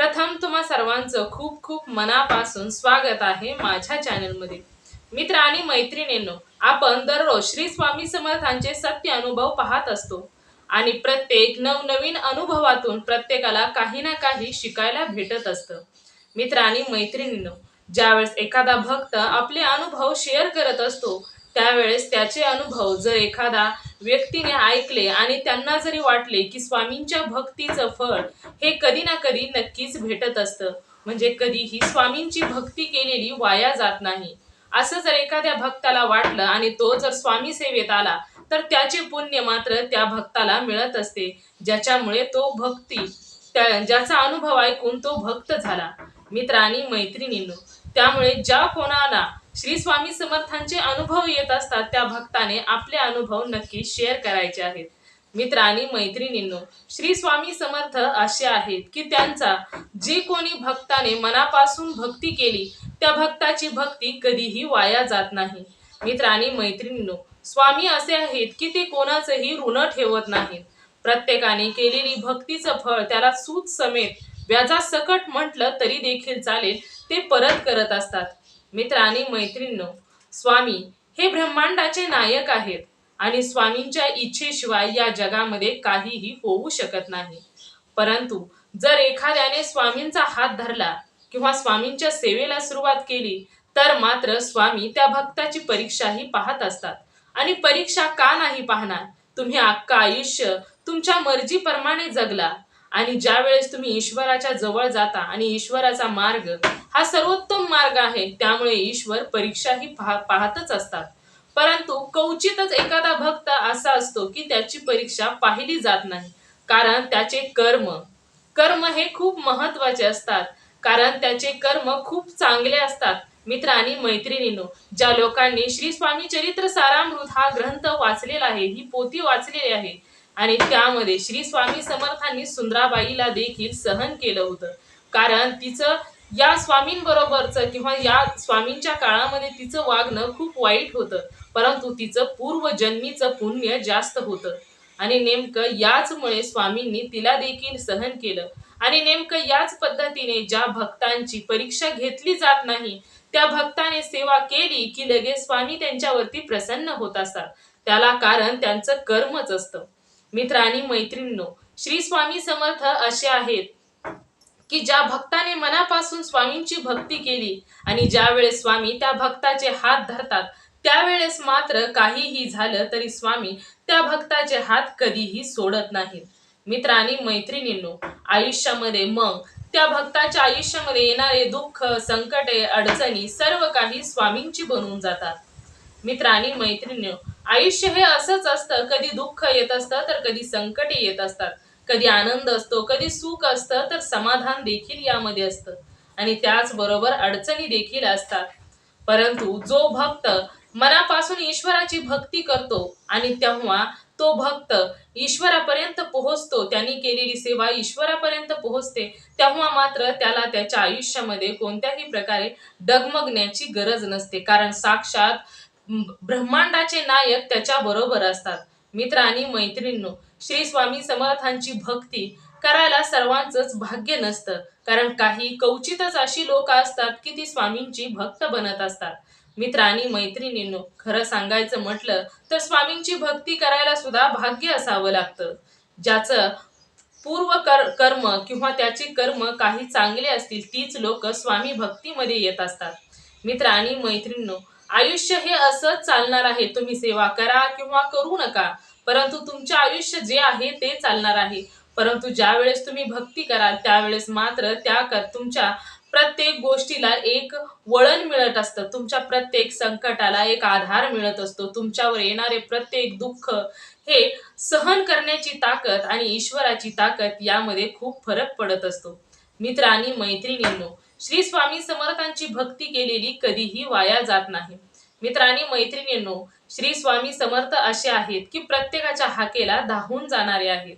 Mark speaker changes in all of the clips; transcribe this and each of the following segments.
Speaker 1: प्रथम तुम्हा सर्वांचं खूप खूप मनापासून स्वागत आहे माझ्या चॅनलमध्ये. मित्र आणि मैत्रिणींनो आपण दररोज श्री स्वामी समर्थांचे सत्य अनुभव पाहत असतो आणि प्रत्येक नवनवीन अनुभवातून प्रत्येकाला काही ना काही शिकायला भेटत असतं. मित्र आणि मैत्रिणींनो ज्यावेळेस एखादा भक्त आपले अनुभव शेअर करत असतो त्यावेळेस त्याचे अनुभव जर एखादा व्यक्तीने ऐकले आणि त्यांना जरी वाटले की स्वामींच्या भक्तीचं फळ हे कधी ना कधी नक्कीच भेटत असतं. म्हणजे कधीही स्वामींची भक्ती केलेली वाया जात नाही. असं जर एखाद्या भक्ताला वाटलं आणि तो जर स्वामी सेवेत आला तर त्याचे पुण्य मात्र त्या भक्ताला मिळत असते. ज्याच्यामुळे तो भक्ती त्या ज्याचा अनुभव ऐकून तो भक्त झाला. मित्रांनी मैत्रिणींनो त्यामुळे ज्या कोणाला श्री स्वामी समर्थांचे अनुभव येत असतात त्या भक्ताने आपले अनुभव नक्की शेअर करायचे आहेत. मित्र आणि मैत्रिणींनो श्री स्वामी समर्थ असे आहेत की त्यांचा जे कोणी भक्ताने मनापासून भक्ती केली त्या भक्ताची भक्ती कधीही वाया जात नाही. मित्र आणि मैत्रिणींनो स्वामी असे आहेत की ते कोणाचंही ऋण ठेवत नाहीत. प्रत्येकाने केलेली भक्तीचं फळ त्याला सूत समेत व्याजासकट म्हटलं तरी देखील चालेल ते परत करत असतात. मित्र आणि मैत्रिणींनो स्वामी हे ब्रह्मांडाचे नायक आहेत आणि स्वामींच्या इच्छेशिवाय या जगामध्ये काहीही होऊ शकत नाही. परंतु जर एखाद्याने स्वामींचा हात धरला किंवा स्वामींच्या सेवेला सुरुवात केली तर मात्र स्वामी त्या भक्ताची परीक्षाही पाहत असतात. आणि परीक्षा का नाही पाहणार? तुम्ही अख्खा आयुष्य तुमच्या मर्जीप्रमाणे जगला आणि ज्या वेळेस तुम्ही ईश्वराच्या जवळ जाता आणि ईश्वराचा मार्ग हा सर्वोत्तम मार्ग आहे. त्यामुळे ईश्वर परीक्षाही पाह पाहतच असतात. परंतु कवचितच एखादा भक्त असा असतो की त्याची परीक्षा पाहिली जात नाही. कारण त्याचे कर्म कर्म हे खूप महत्त्वाचे असतात. कारण त्याचे कर्म खूप चांगले असतात. मित्र आणि मैत्रिणींनो ज्या लोकांनी श्री स्वामी चरित्र सारामृत हा ग्रंथ वाचलेला आहे ही पोथी वाचलेली आहे आणि त्यामध्ये श्री स्वामी समर्थांनी सुंदराबाईला देखील सहन केलं होतं. कारण तिचं या स्वामींबरोबरचं किंवा या स्वामींच्या काळामध्ये तिचं वागणं खूप वाईट होतं. परंतु तिचं पूर्वजन्मीचं पुण्य जास्त होतं. आणि नेमकं याचमुळे स्वामींनी तिला देखील सहन केलं. आणि नेमकं याच पद्धतीने ज्या भक्तांची परीक्षा घेतली जात नाही त्या भक्ताने सेवा केली की लगेच स्वामी त्यांच्यावरती प्रसन्न होत असतात. त्याला कारण त्यांचं कर्मच असतं. मित्र आणि मैत्रिणींनो श्री स्वामी समर्थ असे आहेत. की ज्या भक्ताने मनापासून स्वामींची भक्ती केली आणि ज्या वेळेस स्वामी त्या भक्ताचे हात धरतात त्यावेळेस मात्र काहीही झालं तरी स्वामी त्या भक्ताचे हात कधीही सोडत नाहीत. मित्र आणि मैत्रिणींनो आयुष्यामध्ये मग त्या भक्ताच्या आयुष्यामध्ये येणारे दुःख संकटे अडचणी सर्व काही स्वामींची बनून जातात. मित्र आणि मैत्रिणी आयुष्य हे असंच असतं कधी दुःख येत असतं तर कधी संकटे येत असतात. कधी आनंद असतो कधी सुख असतं तर समाधान देखील यामध्ये असतं. आणि त्याचबरोबर अडचणी देखील असतात. परंतु जो भक्त मनापासून ईश्वराची भक्ती करतो आणि तेव्हा तो भक्त ईश्वरापर्यंत पोहोचतो त्यांनी केलेली सेवा ईश्वरापर्यंत पोहोचते तेव्हा मात्र त्याला त्याच्या आयुष्यामध्ये कोणत्याही प्रकारे डगमगण्याची गरज नसते. कारण साक्षात ब्रह्मांडाचे नायक त्याच्या बरोबर असतात. मित्र आणि मैत्रिणींनो श्री स्वामी समर्थांची भक्ती करायला सर्वांचंच भाग्य नसतं. कारण काही कवचितच अशी लोक असतात की ती स्वामींची भक्त बनत असतात. मित्र आणि मैत्रिणींनो खरं सांगायचं म्हटलं तर स्वामींची भक्ती करायला सुद्धा भाग्य असावं लागतं. ज्याचं पूर्व कर कर्म किंवा त्याचे कर्म काही चांगले असतील तीच लोक स्वामी भक्तीमध्ये येत असतात. मित्र आणि मैत्रिणींनो आयुष्य हे असंच चालणार आहे. तुम्ही सेवा करा किंवा करू नका. परंतु तुमचे आयुष्य जे आहे ते चालणार आहे. परंतु ज्या वेळेस तुम्ही भक्ती कराल त्यावेळेस मात्र त्या कर तुमच्या प्रत्येक गोष्टीला एक वळण मिळत असतं. तुमच्या प्रत्येक संकटाला एक आधार मिळत असतो. तुमच्यावर येणारे प्रत्येक दुःख हे सहन करण्याची ताकद आणि ईश्वराची ताकद यामध्ये खूप फरक पडत असतो. मित्र आणि मैत्रिणींनो श्री स्वामी समर्थांची भक्ती केलेली कधीही वाया जात नाही. मित्रांनी मैत्रिणींनो श्री स्वामी समर्थ असे आहेत की प्रत्येकाच्या हाकेला धावून जाणारे आहेत.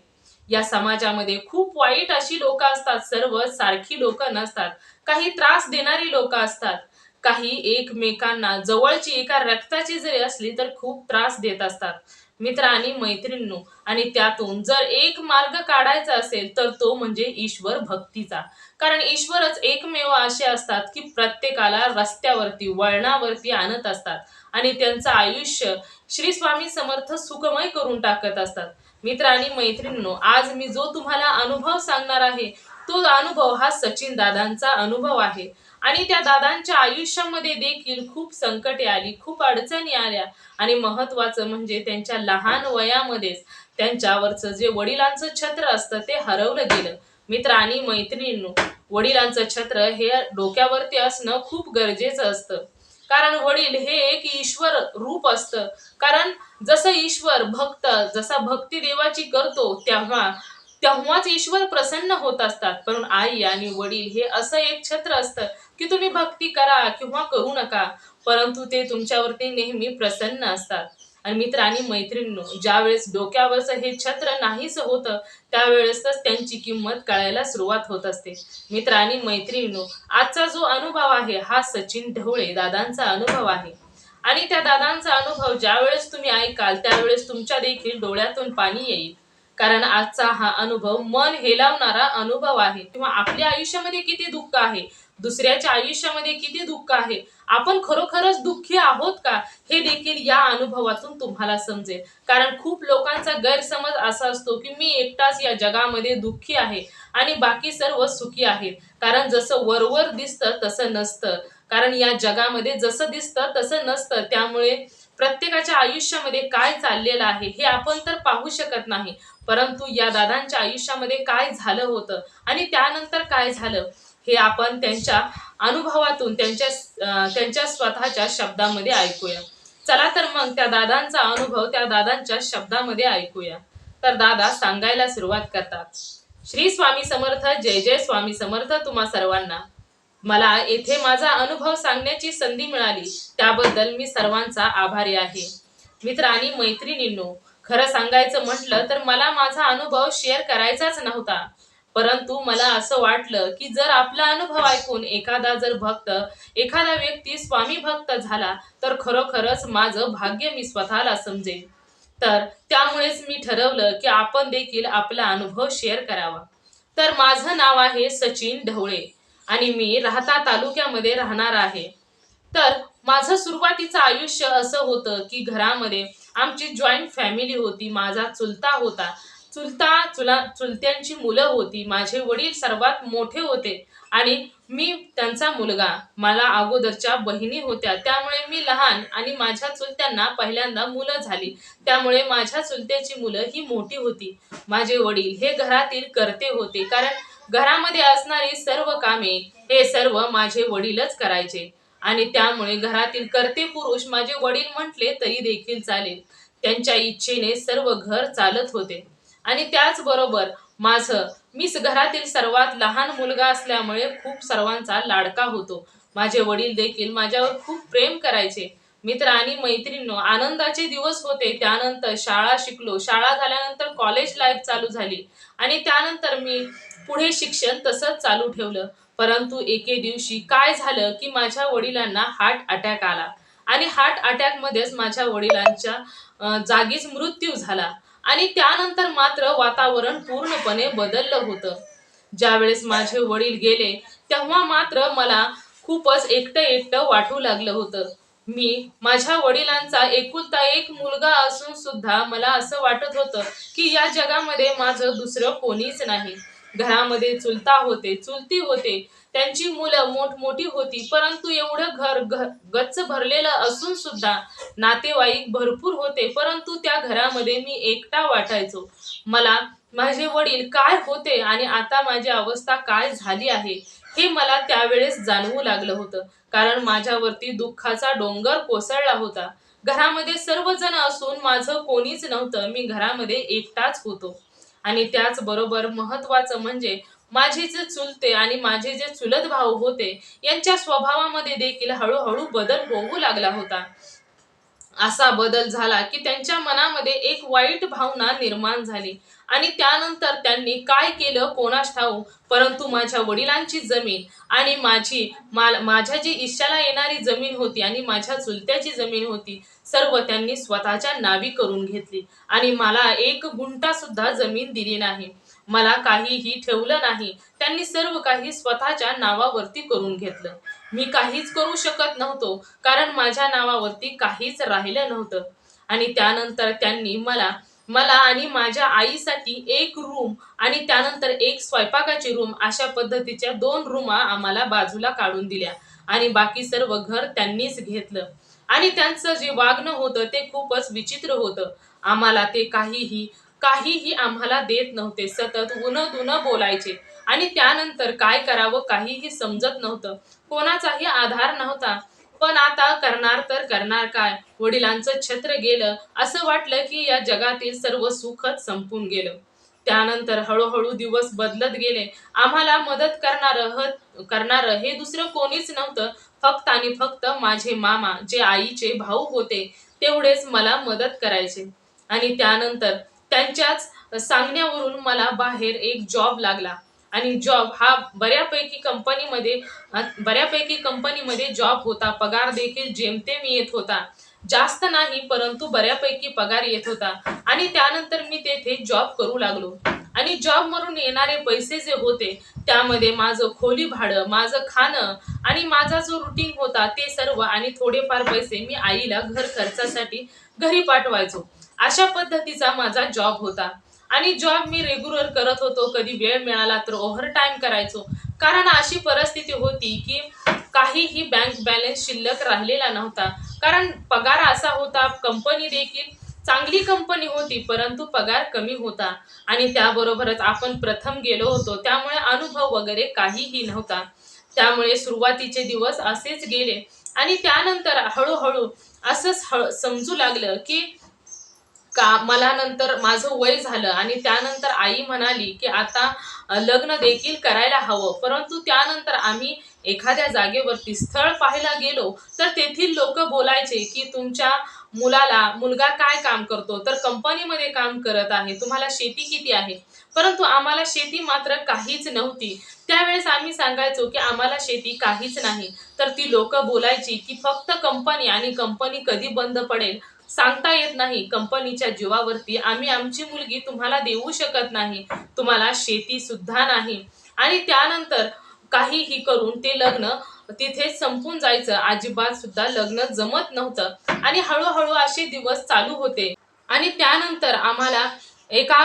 Speaker 1: या समाजामध्ये खूप वाईट अशी लोक असतात सर्व सारखी लोक नसतात. काही त्रास देणारी लोक असतात. काही एकमेकांना जवळची एका रक्ताची जरी असली तर खूप त्रास देत असतात. मित्र आणि मैत्रिणींनो आणि त्यातून जर एक मार्ग काढायचा असेल तर तो म्हणजे ईश्वर भक्तीचा. कारण ईश्वरच एकमेव असे असतात की प्रत्येकाला रस्त्यावरती वळणावरती आणत असतात. आणि त्यांचं आयुष्य श्री स्वामी समर्थ सुखमय करून टाकत असतात. मित्र आणि मैत्रिणींनो आज मी जो तुम्हाला अनुभव सांगणार आहे तो अनुभव हा सचिन दादांचा अनुभव आहे. आणि त्या दादांच्या आयुष्यामध्ये देखील खूप संकटे आली खूप अडचणी आल्या. आणि महत्वाचं म्हणजे त्यांच्या लहान वयामध्येच त्यांच्यावरचं जे वडिलांचं छत्र असतं ते हरवलं गेलं. मित्र आणि मैत्रिणींनो वडिलांचं छत्र हे डोक्यावरती असणं खूप गरजेचं असतं. कारण वडील हे एक ईश्वर रूप असतं. कारण जसं ईश्वर भक्त जसा भक्ती देवाची करतो तेव्हा तेव्हाच ईश्वर प्रसन्न होत असतात. पण आई आणि वडील हे असं एक छत्र असतं की तुम्ही भक्ती करा किंवा करू नका परंतु ते तुमच्यावरती नेहमी प्रसन्न असतात. आणि मित्र आणि मैत्रिणींनो ज्यावेळेस डोक्यावरचं हे छत्र नाहीच होतं त्यावेळेसच त्यांची किंमत कळायला सुरुवात होत असते. मित्र आणि मैत्रिणींनो आजचा जो अनुभव आहे हा सचिन ढवळे दादांचा अनुभव आहे. आणि त्या दादांचा अनुभव ज्यावेळेस तुम्ही ऐकाल त्यावेळेस तुमच्या देखील डोळ्यातून पाणी येईल. कारण आजचा हा अनुभव मन हेलावणारा अनुभव आहे. किंवा आपल्या आयुष्यामध्ये किती दुःख आहे दुसऱ्याच्या आयुष्यामध्ये किती दुःख आहे? आपण खरोखरच दुःखी आहोत का? हे देखील या अनुभवातून तुम्हाला समजेल. कारण खूप लोकांचा गैरसमज असा असतो की मी एकटाच या जगामध्ये दुःखी आहे आणि बाकी सर्व सुखी आहेत. कारण जसं वरवर दिसतं तसं नसतं. कारण या जगामध्ये जसं दिसतं तसं नसतं. त्यामुळे प्रत्येकाच्या आयुष्यामध्ये काय चाललेलं आहे हे आपण तर पाहू शकत नाही. परंतु या दादांच्या आयुष्यामध्ये काय झालं होतं आणि त्यानंतर काय झालं? हे आपण त्यांच्या अनुभवातून त्यांच्या त्यांच्या स्वतःच्या शब्दामध्ये ऐकूया. चला तर मग त्या दादांचा अनुभव त्या दादांच्या शब्दामध्ये ऐकूया. तर दादा सांगायला सुरुवात करतात. श्री स्वामी समर्थ जय जय स्वामी समर्थ तुम्हा सर्वांना. मला येथे माझा अनुभव सांगण्याची संधी मिळाली त्याबद्दल मी सर्वांचा आभारी आहे. मित्र आणि मैत्रिणींनो खरं सांगायचं म्हटलं तर मला माझा अनुभव शेअर करायचाच नव्हता. परंतु मला असं वाटलं की जर आपला अनुभव ऐकून एखादा जर भक्त एखादा व्यक्ती स्वामी भक्त झाला तर खरोखरच माझं भाग्य मी स्वतःला समजेल तर त्यामुळेच मी ठरवलं की आपण देखील आपला अनुभव शेअर करावा. तर माझं नाव आहे सचिन ढवळे आणि मी राहता तालुक्यामध्ये राहणार आहे. तर माझं सुरुवातीचं आयुष्य असं होतं की घरामध्ये आमची जॉईंट फॅमिली होती माझा चुलता होता. चुलता चुला चुलत्यांची मुलं होती. माझे वडील सर्वात मोठे होते आणि मी त्यांचा मुलगा. मला अगोदरच्या बहिणी होत्या. त्यामुळे मी लहान आणि माझ्या चुलत्यांना पहिल्यांदा मुलं झाली. त्यामुळे माझ्या चुलत्याची मुलं ही मोठी होती. माझे वडील हे घरातील करते होते. कारण घरामध्ये असणारी सर्व कामे हे सर्व माझे वडीलच करायचे. आणि त्यामुळे घरातील करते पुरुष माझे वडील म्हटले तरी देखील चालेल. त्यांच्या इच्छेने सर्व घर चालत होते. आणि त्याचबरोबर माझं मी घरातील सर्वात लहान मुलगा असल्यामुळे खूप सर्वांचा लाडका होतो. माझे वडील देखील माझ्यावर खूप प्रेम करायचे. मित्र आणि मैत्रिणी आनंदाचे दिवस होते. त्यानंतर शाळा शिकलो. शाळा झाल्यानंतर कॉलेज लाईफ चालू झाली. आणि त्यानंतर मी पुढे शिक्षण तसंच चालू ठेवलं. परंतु एके दिवशी काय झालं की माझ्या वडिलांना हार्ट अटॅक आला. आणि हार्ट अटॅकमध्येच माझ्या वडिलांच्या जागीच मृत्यू झाला. आणि त्यानंतर मात्र वातावरण पूर्णपणे बदललं होतं. ज्यावेळेस माझे वडील गेले तेव्हा मात्र मला खूपच एकटं एकटं वाटू लागलं होतं. मी माझ्या वडिलांचा एकुलता एक मुलगा असून सुद्धा मला असं वाटत होतं की या जगामध्ये माझं दुसरं कोणीच नाही. घरामध्ये चुलता होते चुलती होते त्यांची मुलं मोठमोठी होती परंतु एवढं घर गच्च भरलेलं असून सुद्धा नातेवाईक भरपूर होते परंतु त्या घरामध्ये मी एकटा वाटायचो. मला माझे वडील काय होते आणि आता माझी अवस्था काय झाली आहे हे मला त्यावेळेस जाणवू लागलं होतं कारण माझ्यावरती दुःखाचा डोंगर कोसळला होता. घरामध्ये सर्वजण असून माझं कोणीच नव्हतं मी घरामध्ये एकटाच होतो. आणि त्याचबरोबर महत्वाचं म्हणजे माझे जे चुलते आणि माझे जे चुलत भाऊ होते यांच्या स्वभावामध्ये देखील हळूहळू बदल होऊ लागला होता. असा बदल झाला की त्यांच्या मनामध्ये एक वाईट भावना निर्माण झाली. आणि त्यानंतर त्यांनी काय केलं कोणास ठाऊ परंतु माझ्या वडिलांची जमीन आणि माझी माल माझ्या जी इशाला येणारी जमीन होती आणि माझ्या चुलत्याची जमीन होती सर्व त्यांनी स्वतःच्या नावी करून घेतली. आणि मला एक गुंठा सुद्धा जमीन दिली नाही. मला काहीही ठेवलं नाही. त्यांनी सर्व काही स्वतःच्या नावावरती करून घेतलं. मी काहीच करू शकत नव्हतो कारण माझ्या नावावरती काहीच राहिलं नव्हतं. आणि त्यानंतर त्यांनी मला मला आणि माझ्या आईसाठी एक रूम आणि त्यानंतर एक स्वयंपाकाची रूम अशा पद्धतीच्या दोन रूमा आम्हाला बाजूला काढून दिल्या. आणि बाकी सर्व घर त्यांनीच घेतलं. आणि त्यांचं जे वागणं होतं ते खूपच विचित्र होतं. आम्हाला ते काहीही काहीही आम्हाला देत नव्हते. सतत उन दुन बोलायचे. आणि त्यानंतर काय करावं काहीही समजत नव्हतं. कोणाचाही आधार नव्हता. पण आता करणार तर करणार काय? वडिलांचं छत्र गेलं. असं वाटलं की या जगातील सर्व सुखच संपून गेलं. त्यानंतर हळूहळू दिवस बदलत गेले. आम्हाला मदत करणार करणार हे दुसरं कोणीच नव्हतं. फक्त आणि फक्त माझे मामा जे आईचे भाऊ होते तेवढेच मला मदत करायचे. आणि त्यानंतर त्यांच्याच सांगण्यावरून मला बाहेर एक जॉब लागला. आणि जॉब हा बऱ्यापैकी कंपनीमध्ये बऱ्यापैकी कंपनीमध्ये जॉब होता. पगार देखील जेमतेम येत होता. जास्त नाही परंतु बऱ्यापैकी पगार येत होता. आणि त्यानंतर मी तेथे जॉब करू लागलो. आणि जॉब मरून येणारे पैसे जे होते त्यामध्ये माझं खोली भाडं माझं खाणं आणि माझा जो रुटीन होता ते सर्व आणि थोडेफार पैसे मी आईला घर खर्चासाठी घरी पाठवायचो. अशा पद्धतीचा माझा जॉब होता. आणि जॉब मी रेग्युलर करत होतो कधी वेळ मिळाला तर ओव्हर टाईम करायचो. कारण अशी परिस्थिती होती की काहीही बँक बॅलन्स शिल्लक राहिलेला नव्हता. कारण पगार असा होता कंपनी देखील चांगली कंपनी होती परंतु पगार कमी होता. आणि त्याबरोबरच आपण प्रथम गेलो होतो त्यामुळे अनुभव वगैरे काहीही नव्हता. त्यामुळे सुरुवातीचे दिवस असेच गेले. आणि त्यानंतर हळूहळू असंच हळ समजू लागलं की का मला नंतर माझं वय झालं आणि त्यानंतर आई म्हणाली की आता लग्न देखील करायला हवं. परंतु त्यानंतर आम्ही एखाद्या जागेवरती स्थळ पाहायला गेलो तर तेथील लोक बोलायचे की तुमच्या मुलाला मुलगा काय काम करतो? तर कंपनीमध्ये काम करत आहे. तुम्हाला शेती किती आहे? परंतु आम्हाला शेती मात्र काहीच नव्हती. त्यावेळेस आम्ही सांगायचो की आम्हाला शेती काहीच नाही. तर ती लोक बोलायची की फक्त कंपनी आणि कंपनी कधी बंद पडेल? सांगता येत नाही. कंपनीच्या जीवावरती आम्ही आमची मुलगी तुम्हाला देऊ शकत नाही. तुम्हाला शेती सुद्धा नाही. आणि त्यानंतर काहीही करून ते लग्न तिथे संपून जायचं. अजिबात सुद्धा लग्न जमत नव्हतं. आणि हळूहळू असे दिवस चालू होते. आणि त्यानंतर आम्हाला एका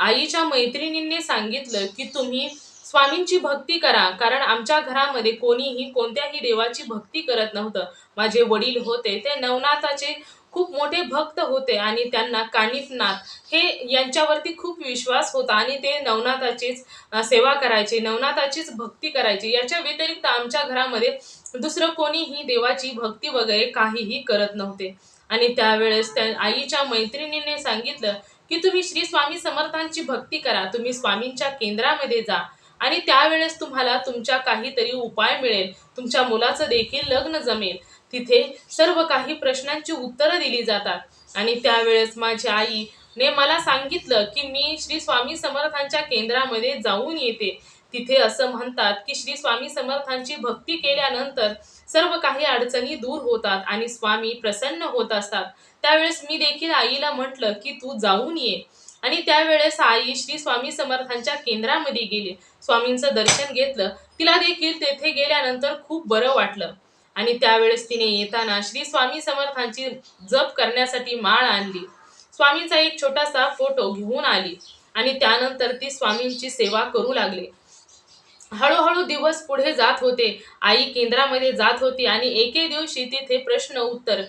Speaker 1: आईच्या मैत्रिणींनी सांगितलं की तुम्ही स्वामींची भक्ती करा. कारण आमच्या घरामध्ये कोणीही कोणत्याही देवाची भक्ती करत नव्हतं. माझे वडील होते ते नवनाथाचे खूप मोठे भक्त होते आणि त्यांना कानिफनाथ हे यांच्यावरती खूप विश्वास होता आणि ते नवनाथाचीच सेवा करायचे नवनाथाचीच भक्ती करायची. याच्या व्यतिरिक्त आमच्या घरामध्ये दुसरं कोणीही देवाची भक्ती वगैरे काहीही करत नव्हते. आणि त्यावेळेस त्या आईच्या मैत्रिणीने सांगितलं की तुम्ही श्री स्वामी समर्थांची भक्ती करा तुम्ही स्वामींच्या केंद्रामध्ये जा आणि त्यावेळेस तुम्हाला तुमच्या काहीतरी उपाय मिळेल तुमच्या मुलाचं देखील लग्न जमेल. तिथे सर्व काही प्रश्नांची उत्तरं दिली जातात. आणि त्यावेळेस माझी आईने मला सांगितलं की मी श्री स्वामी समर्थांच्या केंद्रामध्ये जाऊन येते. तिथे असं म्हणतात की श्री स्वामी समर्थांची भक्ती केल्यानंतर सर्व काही अडचणी दूर होतात आणि स्वामी प्रसन्न होत असतात. त्यावेळेस मी देखील आईला म्हटलं की तू जाऊन ये. आणि त्यावेळेस आई श्री स्वामी समर्थांच्या केंद्रामध्ये गेली. स्वामींचं दर्शन घेतलं. तिला देखील तेथे गेल्यानंतर खूप बरं वाटलं. आणि त्यावेळेस तिने येताना श्री स्वामी समर्थांची जप करण्यासाठी माळ आणली. स्वामींचा एक छोटासा फोटो घेऊन आली आणि त्यानंतर ती स्वामींची सेवा करू लागली. हळूहळू दिवस पुढे जात होते. आई केंद्रामध्ये जात होती आणि एके दिवशी तिथे प्रश्न उत्तर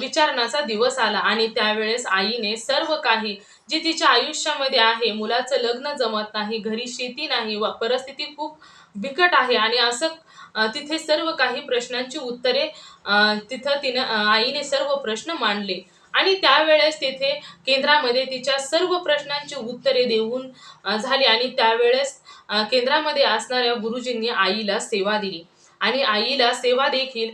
Speaker 1: विचारण्याचा दिवस आला आणि त्यावेळेस आईने सर्व काही जे तिच्या आयुष्यामध्ये आहे मुलाचं लग्न जमत नाही घरी शेती नाही व परिस्थिती खूप बिकट आहे आणि असं तिथे सर्व काही प्रश्नांची उत्तरे तिथं तिनं आईने सर्व प्रश्न मांडले. आणि त्यावेळेस तेथे केंद्रामध्ये तिच्या सर्व प्रश्नांची उत्तरे देऊन झाली. आणि त्यावेळेस केंद्रामध्ये असणाऱ्या गुरुजींनी आईला सेवा दिली. आणि आईला सेवा देखील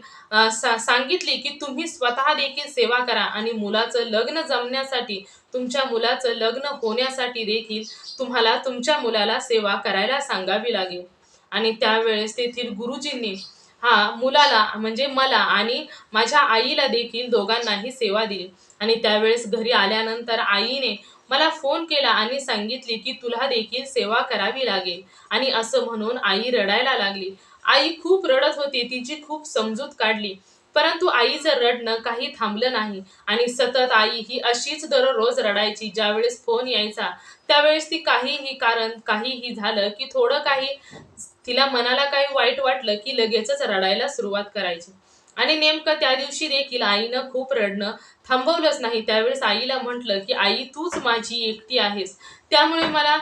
Speaker 1: सा- सांगितली की तुम्ही स्वतः देखील सेवा करा. आणि मुलाचं लग्न जमण्यासाठी तुमच्या मुलाचं लग्न होण्यासाठी देखील तुम्हाला तुमच्या मुलाला सेवा करायला सांगावी लागेल. आणि त्यावेळेस तेथील गुरुजींनी हा मुलाला म्हणजे मला आणि माझ्या आईला देखील दोघांनाही सेवा दिली. आणि त्यावेळेस घरी आल्यानंतर आईने मला फोन केला आणि सांगितले की तुला देखील सेवा करावी लागेल. आणि असं म्हणून आई रडायला लागली. आई खूप रडत होती तिची खूप समजूत काढली. परंतु आईचं रडणं काही थांबलं नाही आणि सतत आई ही अशीच दररोज रडायची ज्यावेळेस फोन यायचा त्यावेळेस ती काहीही कारण काहीही झालं की थोडं काही तिला मनाला काही वाईट वाटलं की लगेचच रडायला सुरुवात करायची. आणि नेमकं त्या दिवशी देखील आईनं खूप रडणं थांबवलंच नाही. त्यावेळेस आईला म्हटलं की आई तूच माझी एकटी आहेस. त्यामुळे मला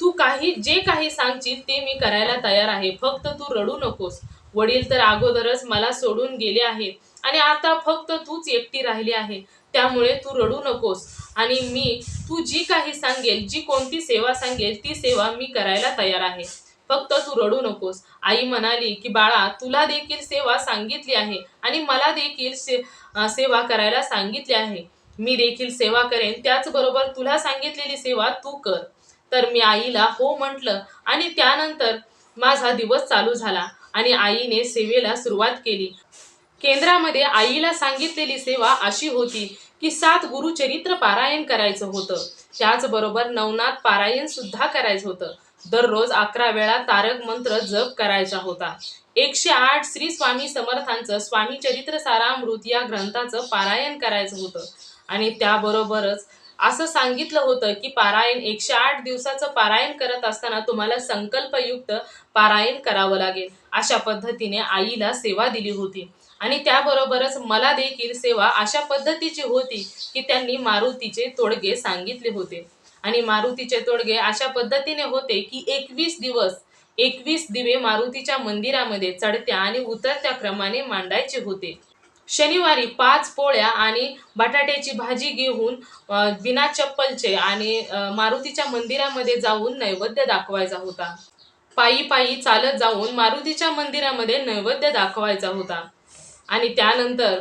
Speaker 1: तू काही जे काही सांगशील ते मी करायला तयार आहे. फक्त तू रडू नकोस. वडील तर अगोदरच मला सोडून गेले आहेत. आणि आता फक्त तूच एकटी राहिली आहे. त्यामुळे तू रडू नकोस. आणि मी तू जी काही सांगेल जी कोणती सेवा सांगेल ती सेवा मी करायला तयार आहे. फक्त तू रडू नकोस. आई म्हणाली की बाळा तुला देखील सेवा सांगितली आहे आणि मला देखील से सेवा करायला सांगितली आहे. मी देखील सेवा करेन. त्याचबरोबर तुला सांगितलेली सेवा तू कर. तर मी आईला हो म्हटलं आणि त्यानंतर माझा दिवस चालू झाला आणि आईने सेवेला सुरुवात केली. केंद्रामध्ये आईला सांगितलेली सेवा अशी होती की सात गुरुचरित्र पारायण करायचं होतं. त्याचबरोबर नवनाथ पारायण सुद्धा करायचं होतं. दररोज अकरा वेळा तारक मंत्र जप करायचा होता. एकशे आठ श्री स्वामी समर्थांचं स्वामी चरित्र सारामृत या ग्रंथाचं पारायण करायचं होतं. आणि त्याबरोबरच असं सांगितलं होतं की पारायण एकशे आठ दिवसाचं पारायण करत असताना तुम्हाला संकल्पयुक्त पारायण करावं लागेल. अशा पद्धतीने आईला सेवा दिली होती. आणि त्याबरोबरच मला देखील सेवा अशा पद्धतीची होती की त्यांनी मारुतीचे तोडगे सांगितले होते. आणि मारुतीचे तोडगे अशा पद्धतीने होते की एकवीस दिवस एकवीस दिवे मारुतीच्या मंदिरामध्ये चढत्या आणि उतरत्या क्रमाने मांडायचे होते. शनिवारी पाच पोळ्या आणि बटाट्याची भाजी घेऊन अ, बिना चप्पलचे आणि मारुतीच्या मंदिरामध्ये जाऊन नैवेद्य दाखवायचा होता. पायी पायी चालत जाऊन मारुतीच्या मंदिरामध्ये नैवेद्य दाखवायचा होता. आणि त्यानंतर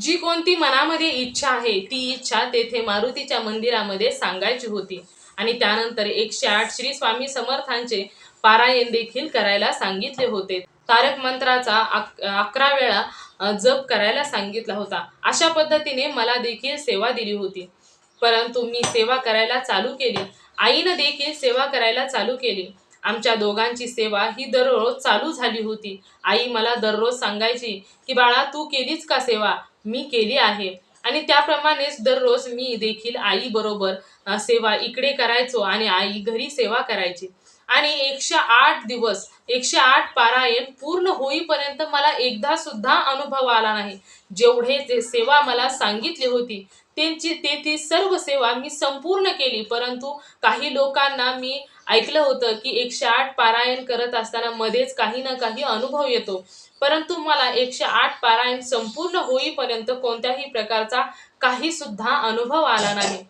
Speaker 1: जी कोणती मनामध्ये इच्छा आहे ती इच्छा तेथे मारुतीच्या मंदिरामध्ये सांगायची होती. आणि त्यानंतर एकशे आठ श्री स्वामी समर्थांचे पारायण देखील करायला सांगितले होते. तारक मंत्राचा अक- अकरा वेळा जप करायला सांगितला होता. अशा पद्धतीने मला देखील सेवा दिली होती. परंतु मी सेवा करायला चालू केली. आईनं देखील सेवा करायला चालू केली. आमच्या दोघांची सेवा ही दररोज चालू झाली होती. आई मला दररोज सांगायची की बाळा तू केलीच का सेवा? मी केली आहे. आणि त्याप्रमाणेच दररोज मी देखील आई बरोबर सेवा इकडे करायचो आणि आई घरी सेवा करायची. आणि एकशे आठ दिवस एकशे आठ पारायण पूर्ण होईपर्यंत मला एकदा सुद्धा अनुभव आला नाही. जेवढे ते सेवा मला सांगितली होती त्यांची ते ती सर्व सेवा मी संपूर्ण केली. परंतु काही लोकांना मी ऐकलं होतं की एकशे आठ पारायण करत असताना मध्येच काही ना काही अनुभव येतो. परंतु मला एकशे आठ पारायण संपूर्ण होईपर्यंत कोणत्याही प्रकारचा काही सुद्धा अनुभव आला नाही.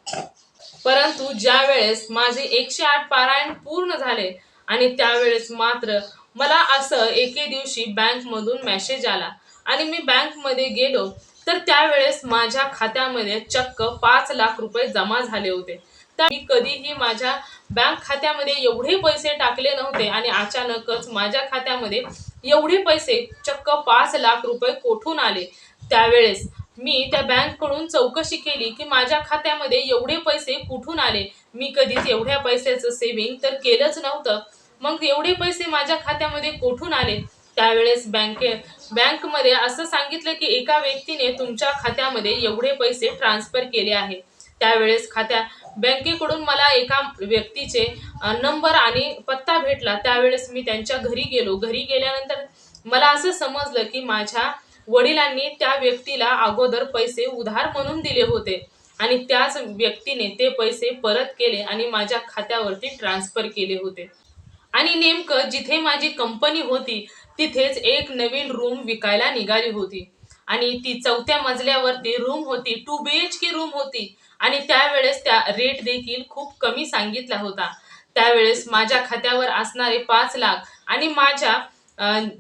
Speaker 1: परंतु ज्या वेळेस माझे एकशे आठ पारायण पूर्ण झाले आणि त्यावेळेस मात्र मला असं एके दिवशी बँकमधून मेसेज आला आणि मी बँकमध्ये गेलो तर त्यावेळेस माझ्या खात्यामध्ये चक्क पाच लाख रुपये जमा झाले होते. तर मी कधीही माझ्या बँक खात्यामध्ये एवढे पैसे टाकले नव्हते आणि अचानकच माझ्या खात्यामध्ये एवढे पैसे चक्क पाच लाख रुपये कोठून आले? त्यावेळेस मी त्या बँककडून चौकशी केली की माझ्या खात्यामध्ये एवढे पैसे कुठून आले? मी कधीच एवढ्या पैशाचं सेव्हिंग तर केलंच नव्हतं. मग एवढे पैसे माझ्या खात्यामध्ये कुठून आले? त्यावेळेस बँके बँकमध्ये असं सांगितलं की एका व्यक्तीने तुमच्या खात्यामध्ये एवढे पैसे ट्रान्सफर केले आहे. त्यावेळेस खात्या बँकेकडून मला एका व्यक्तीचे नंबर आणि पत्ता भेटला. त्यावेळेस मी त्यांच्या घरी गेलो. घरी गेल्यानंतर मला असं समजलं की माझ्या वडिलांनी त्या व्यक्तीला अगोदर पैसे उधार म्हणून दिले होते आणि त्याच व्यक्तीने ते पैसे परत केले आणि माझ्या खात्यावरती ट्रान्सफर केले होते. आणि नेमकं जिथे माझी कंपनी होती तिथेच एक नवीन रूम विकायला निघाली होती. आणि ती चौथ्या मजल्यावरती रूम होती two B H K room होती. आणि त्यावेळेस त्या रेट देखील खूप कमी सांगितला होता. त्यावेळेस माझ्या खात्यावर असणारे पाच लाख आणि माझ्या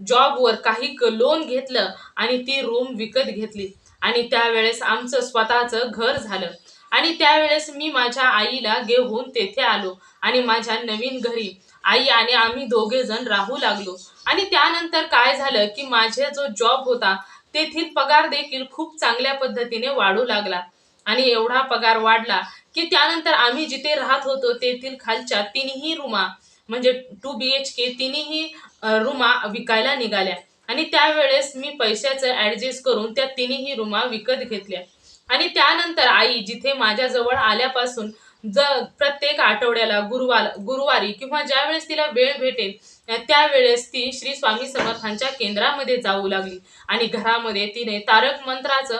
Speaker 1: जॉबवर काही लोन घेतलं आणि ती रूम विकत घेतली. आणि त्यावेळेस आमचं स्वतःचं घर झालं. आणि त्यावेळेस मी माझ्या आईला घेऊन तेथे आलो आणि माझ्या नवीन घरी आई आणि आम्ही दोघे जण राहू लागलो. आणि त्यानंतर काय झालं की माझा जो जॉब होता तेथील पगार देखील खूप चांगल्या पद्धतीने वाढू लागला. आणि एवढा पगार वाढला की त्यानंतर आम्ही जिथे राहत होतो तेथील खालच्या तिन्ही रूमा म्हणजे टू बी एच के तिन्ही रूमा विकायला निघाल्या. आणि त्यावेळेस मी पैशाचं ऍडजस्ट करून त्या तिन्ही रूमा विकत घेतल्या. आणि त्यानंतर आई जिथे माझ्याजवळ आल्यापासून ज प्रत्येक आठवड्याला गुरुवार गुरुवारी किंवा ज्यावेळेस तिला वेळ भेटेल त्यावेळेस ती श्री स्वामी समर्थांच्या केंद्रामध्ये जाऊ लागली. आणि घरामध्ये तिने तारक मंत्राचं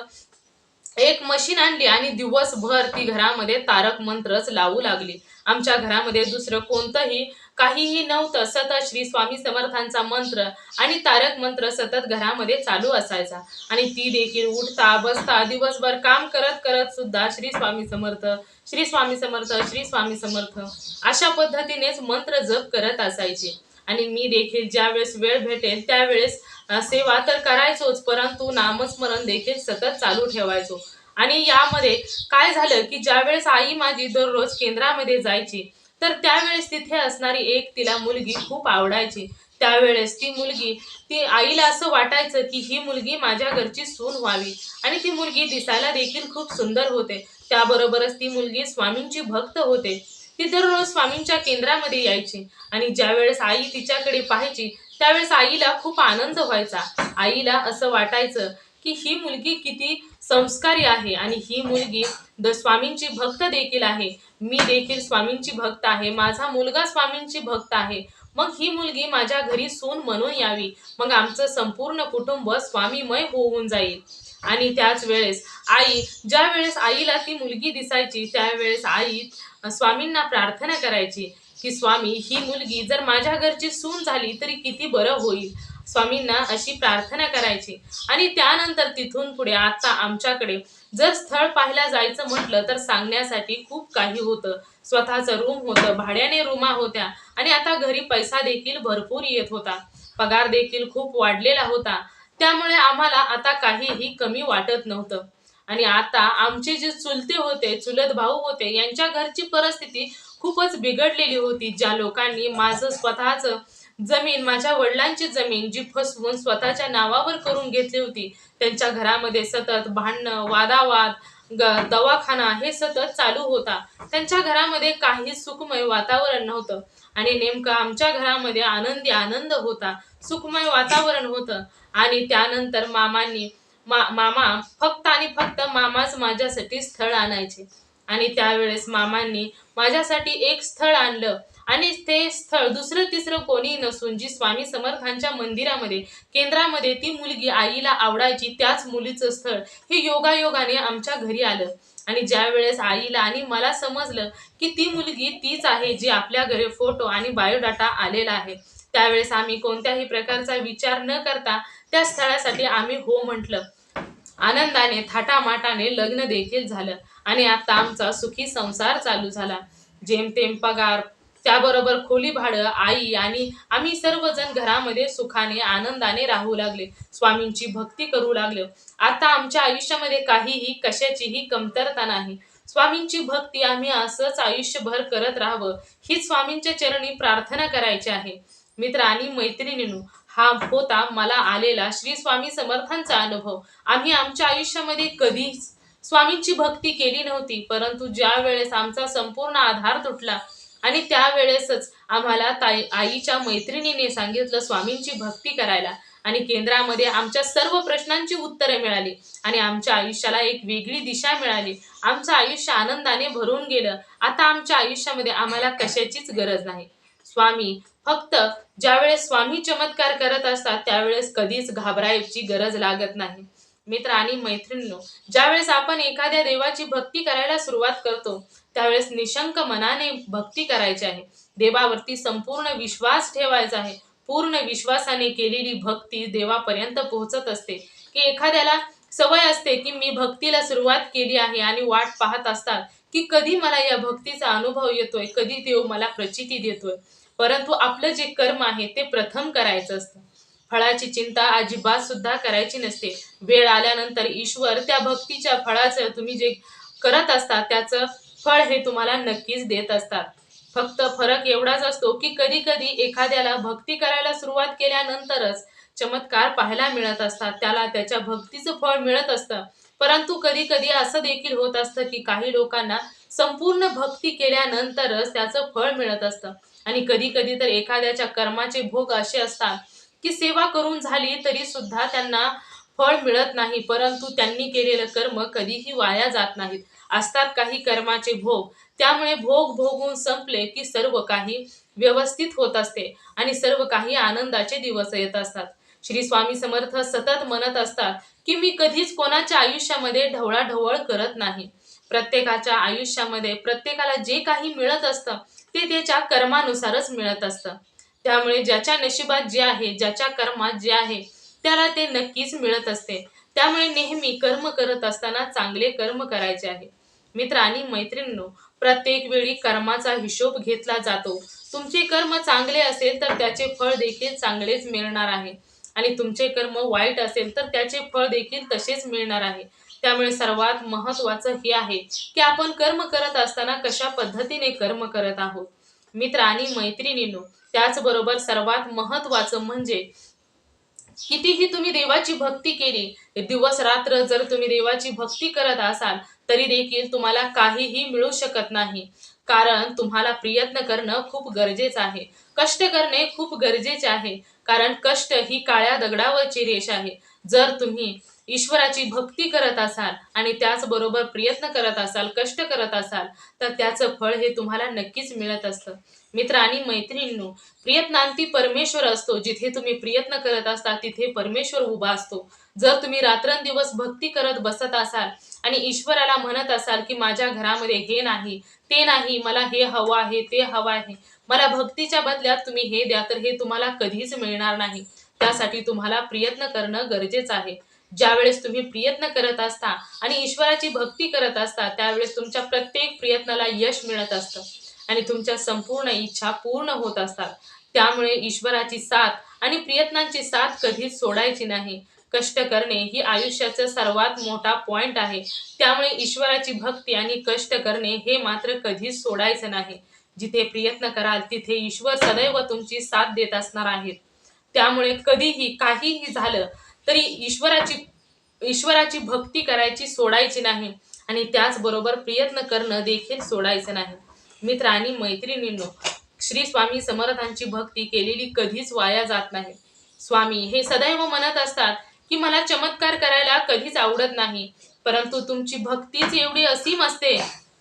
Speaker 1: एक मशीन आणली आणि दिवसभर ती घरामध्ये तारक मंत्रच लावू लागली. आमच्या घरामध्ये दुसरं कोणतंही काहीही नव्हतं. सतत श्री स्वामी समर्थांचा मंत्र आणि तारक मंत्र सतत घरामध्ये चालू असायचा. आणि ती देखील उठता बसता दिवसभर काम करत करत सुद्धा श्री स्वामी समर्थ श्री स्वामी समर्थ श्री स्वामी समर्थ अशा पद्धतीनेच मंत्र जप करत असायचे. आणि मी देखील ज्यावेळेस वेळ भेटेल त्यावेळेस सेवा तर करायचोच परंतु नामस्मरण देखील सतत चालू ठेवायचो. आणि यामध्ये काय झालं की ज्यावेळेस आई माझी दररोज केंद्रामध्ये जायची तर त्यावेळेस तिथे असणारी एक तिला मुलगी खूप आवडायची. त्यावेळेस ती मुलगी ती आईला असं वाटायचं की ही मुलगी माझ्या घरची सून व्हावी. आणि ती मुलगी दिसायला देखील खूप सुंदर होते. त्याबरोबरच ती मुलगी स्वामींची भक्त होते. ती दररोज स्वामींच्या केंद्रामध्ये यायची आणि ज्यावेळेस आई तिच्याकडे पाहायची त्यावेळेस आईला खूप आनंद व्हायचा. आईला असं वाटायचं की ही मुलगी किती संस्कारी आहे आणि ही मुलगी द स्वामींची भक्त देखील आहे. मी देखील स्वामींची भक्त आहे. माझा मुलगा स्वामींची भक्त आहे. मग ही मुलगी माझ्या घरी सून म्हणून यावी. मग आमचं संपूर्ण कुटुंब स्वामीमय होऊन जाईल. आणि त्याच वेळेस आई ज्या वेळेस आईला ती मुलगी दिसायची त्यावेळेस आई स्वामींना प्रार्थना करायची की स्वामी ही मुलगी जर माझ्या घरची सून झाली तरी किती बरं होईल? स्वामींना अशी प्रार्थना करायची. आणि त्यानंतर तिथून पुढे आता आमच्याकडे जर स्थळ पाहायला जायचं म्हटलं तर सांगण्यासाठी खूप काही होतं. स्वतःचं रूम होतं भाड्याने रूमा होत्या. आणि आता घरी पैसा देखील भरपूर येत होता. पगार देखील खूप वाढलेला होता. त्यामुळे आम्हाला आता काहीही कमी वाटत नव्हतं. आणि आता आमचे जे चुलते होते चुलत भाऊ होते यांच्या घरची परिस्थिती खूपच बिघडलेली होती. ज्या लोकांनी माझं स्वतःचं जमीन माझ्या वडिलांची जमीन जी फसवून स्वतःच्या नावावर करून घेतली होती त्यांच्या घरामध्ये सतत भांडणं वादावाद ग- दवाखाना हे सतत चालू होता. त्यांच्या घरामध्ये काही सुखमय वातावरण नव्हतं आणि नेमकं आमच्या घरामध्ये आनंदी आनंद होता. सुखमय वातावरण होतं आणि त्यानंतर मामांनी मा मामा फक्त आणि फक्त मामाच माझ्यासाठी स्थळ आणायचे. आणि त्यावेळेस मामांनी माझ्यासाठी एक स्थळ आणलं. आणि ते स्थळ दुसरं तिसरं कोणी नसून जी स्वामी समर्थांच्या मंदिरामध्ये केंद्रामध्ये ती मुलगी आईला आवडायची त्याच मुलीचं स्थळ हे योगायोगाने आमच्या घरी आलं. आणि ज्या वेळेस आईला आणि मला समजलं की ती मुलगी तीच आहे जी आपल्या घरी फोटो आणि बायोडाटा आलेला आहे त्यावेळेस आम्ही कोणत्याही प्रकारचा विचार न करता त्या स्थळासाठी आम्ही हो म्हटलं. आनंदाने थाटामाटाने लग्न देखील झालं. आणि आता आमचा सुखी संसार चालू झाला. जेमतेम पगार त्याबरोबर खोली भाडं आई आणि आम्ही सर्वजण घरामध्ये सुखाने आनंदाने राहू लागले. स्वामींची भक्ती करू लागलो. आता आमच्या आयुष्यामध्ये काहीही कशाचीही कमतरता नाही. स्वामींची भक्ती आम्ही असंच आयुष्यभर करत राहावं ही स्वामींच्या चरणी प्रार्थना करायची आहे. मित्र आणि मैत्रिणींनो हा होता मला आलेला श्री स्वामी समर्थांचा अनुभव. आम्ही आमच्या आयुष्यामध्ये कधीच स्वामींची भक्ती केली नव्हती परंतु ज्या वेळेस आमचा संपूर्ण आधार तुटला आणि त्यावेळेसच आम्हाला ताई आईच्या मैत्रिणीने सांगितलं स्वामींची भक्ती करायला आणि केंद्रामध्ये आमच्या सर्व प्रश्नांची उत्तरे मिळाली आणि आमच्या आयुष्याला एक वेगळी दिशा मिळाली. आमचं आयुष्य आनंदाने भरून गेलं. आता आमच्या आयुष्यामध्ये आम्हाला कशाचीच गरज नाही. स्वामी फक्त ज्यावेळेस स्वामी चमत्कार करत असतात त्यावेळेस कधीच घाबरायची गरज लागत नाही. मित्र आणि मैत्रिणींनो ज्यावेळेस आपण एखाद्या देवाची भक्ती करायला सुरुवात करतो त्यावेळेस निशंक मनाने भक्ती करायची आहे. देवावरती संपूर्ण विश्वास ठेवायचा आहे. पूर्ण विश्वासाने केलेली भक्ती देवापर्यंत पोहोचत असते. की एखाद्याला सवय असते की मी भक्तीला सुरुवात केली आहे आणि वाट पाहत असतात की कधी मला या भक्तीचा अनुभव येतोय कधी देव मला प्रचिती देतोय. परंतु आपलं जे कर्म आहे ते प्रथम करायचं असतं. फळाची चिंता अजिबात सुद्धा करायची नसते. वेळ आल्यानंतर ईश्वर त्या भक्तीच्या फळाचं तुम्ही जे करत असता त्याचं फळ हे तुम्हाला नक्कीच देत असतात. फक्त फरक एवढाच असतो की कधी कधी एखाद्याला भक्ती करायला सुरुवात केल्यानंतरच चमत्कार पाहायला मिळत असतात. त्याला त्याच्या भक्तीचं फळ मिळत असतं. परंतु कधी कधी असं देखील होत असतं की काही लोकांना संपूर्ण भक्ती केल्यानंतरच त्याचं फळ मिळत असतं. आणि कधी कधी तर एखाद्याच्या कर्माचे भोग असे असतात की सेवा करून झाली तरी सुद्धा त्यांना फळ मिळत नाही परंतु त्यांनी केलेलं कर्म कधीही वाया जात नाहीत. असतात काही कर्माचे भोग. त्यामुळे भोग भोगून संपले की सर्व काही व्यवस्थित होत असते आणि सर्व काही आनंदाचे दिवस येत असतात. श्री स्वामी समर्थ सतत म्हणत असतात की मी कधीच कोणाच्या आयुष्यामध्ये ढवळाढवळ करत नाही. प्रत्येकाच्या आयुष्यामध्ये प्रत्येकाला जे काही मिळत असतं ते त्याच्या कर्मानुसारच मिळत असतं. त्यामुळे ज्याच्या नशिबात जे आहे ज्याच्या कर्मात जे आहे त्याला ते नक्कीच मिळत असते. त्यामुळे नेहमी कर्म करत असताना चांगले कर्म करायचे आहे. मित्र आणि मैत्रिणींनो प्रत्येक वेळी कर्माचा हिशोब घेतला जातो. तुमचे कर्म चांगले असेल तर त्याचे फळ देखील चांगलेच मिळणार आहे. आणि तुमचे कर्म वाईट असेल तर त्याचे फळ देखील तसेच मिळणार आहे. त्यामुळे सर्वात महत्वाचं हे आहे की आपण कर्म करत असताना कशा पद्धतीने कर्म करत आहोत. मित्र आणि मैत्रिणींनो त्याचबरोबर सर्वात महत्वाचं म्हणजे कितीही तुम्ही देवाची भक्ती केली दिवस रात्र जर तुम्ही देवाची भक्ती करत असाल तरी देखील तुम्हाला काहीही मिळू शकत नाही. कारण तुम्हाला प्रयत्न करणं खूप गरजेचं आहे. कष्ट करणे खूप गरजेचे आहे. कारण कष्ट ही काळ्या दगडावरची रेष आहे. जर तुम्ही ईश्वराची भक्ती करत असाल आणि त्याचबरोबर प्रयत्न करत असाल कष्ट करत असाल तर त्याचं फळ हे तुम्हाला नक्कीच मिळत असतं. मित्र आणि मैत्रिणींनो प्रयत्नांती परमेश्वर असतो. जिथे तुम्ही प्रयत्न करत असता तिथे परमेश्वर उभा असतो. जर तुम्ही रात्रंदिवस भक्ती करत बसत असाल आणि ईश्वराला म्हणत असाल की माझ्या घरामध्ये हे नाही ते नाही मला हे हवं आहे ते हवं आहे मला भक्तीच्या बदल्यात तुम्ही हे द्या तर हे तुम्हाला कधीच मिळणार नाही. त्यासाठी तुम्हाला प्रयत्न करणं गरजेचं आहे. ज्यावेळेस तुम्ही प्रयत्न करत असता आणि ईश्वराची भक्ती करत असता त्यावेळेस तुमच्या प्रत्येक प्रयत्नाला यश मिळत असतं. आणि तुमच्या संपूर्ण इच्छा पूर्ण होत असतात. त्यामुळे ईश्वराची साथ आणि प्रयत्नांची साथ कधीच सोडायची नाही. कष्ट करणे ही आयुष्याचा सर्वात मोठा पॉइंट आहे. त्यामुळे ईश्वराची भक्ती आणि कष्ट करणे हे मात्र कधीच सोडायचं नाही. जिथे प्रयत्न कराल तिथे ईश्वर सदैव तुमची साथ देत असणार आहेत. त्यामुळे कधीही काहीही झालं तरी ईश्वराची ईश्वराची भक्ती करायची सोडायची नाही. आणि त्याचबरोबर प्रयत्न करणं देखील सोडायचं नाही. मित्र आणि मैत्रिणींनो श्री स्वामी समर्थांची भक्ती केलेली कधीच वाया जात नाही. स्वामी हे सदैव म्हणत असतात की मला चमत्कार करायला कधीच आवडत नाही. परंतु तुमची भक्तीच एवढी असीम असते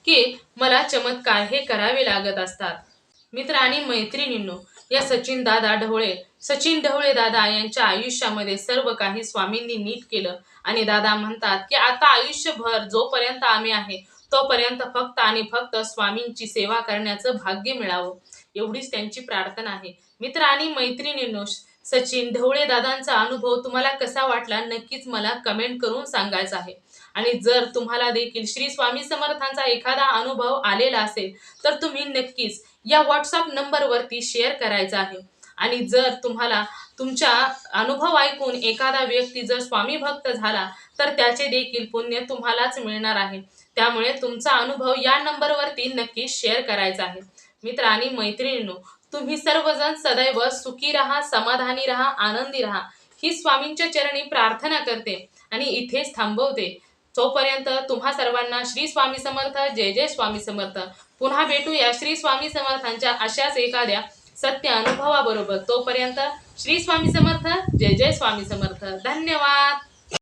Speaker 1: की मला चमत्कार हे करावे लागत असतात. मित्र आणि मैत्रिणींनो या सचिन दादा ढवळे सचिन ढवळे दादा यांच्या आयुष्यामध्ये सर्व काही स्वामींनी नीट केलं. आणि दादा म्हणतात की आता आयुष्यभर जोपर्यंत आम्ही आहे तोपर्यंत फक्त आणि फक्त स्वामींची सेवा करण्याचं भाग्य मिळावं. एवढीच त्यांची प्रार्थना आहे. मित्र आणि मैत्रिणींनो सचिन ढवळे दादांचा अनुभव तुम्हाला कसा वाटला नक्कीच मला कमेंट करून सांगायचा आहे. आणि जर तुम्हाला देखील श्री स्वामी समर्थांचा एखादा अनुभव आलेला असेल तर तुम्ही नक्कीच या व्हॉट्सअप नंबरवरती शेअर करायचा आहे. आणि जर तुम्हाला तुमच्या अनुभव ऐकून एखादा व्यक्ती जर स्वामी भक्त झाला तर त्याचे देखील पुण्य तुम्हालाच मिळणार आहे. त्यामुळे तुमचा अनुभव या नंबरवरती नक्की शेअर करायचा आहे. मित्र आणि मैत्रिणींनो तुम्ही सर्वजण सदैव सुखी राहा समाधानी राहा आनंदी राहा. ही स्वामींच्या चरणी प्रार्थना करते आणि इथेच थांबवते. तोपर्यंत तुम्हा सर्वांना श्री स्वामी समर्थ जय जय स्वामी समर्थ. पुन्हा भेटूया श्री स्वामी समर्थांच्या अशाच एखाद्या सत्य अनुभवाबरोबर तोपर्यंत श्री स्वामी समर्थ जय जय स्वामी समर्थ. धन्यवाद.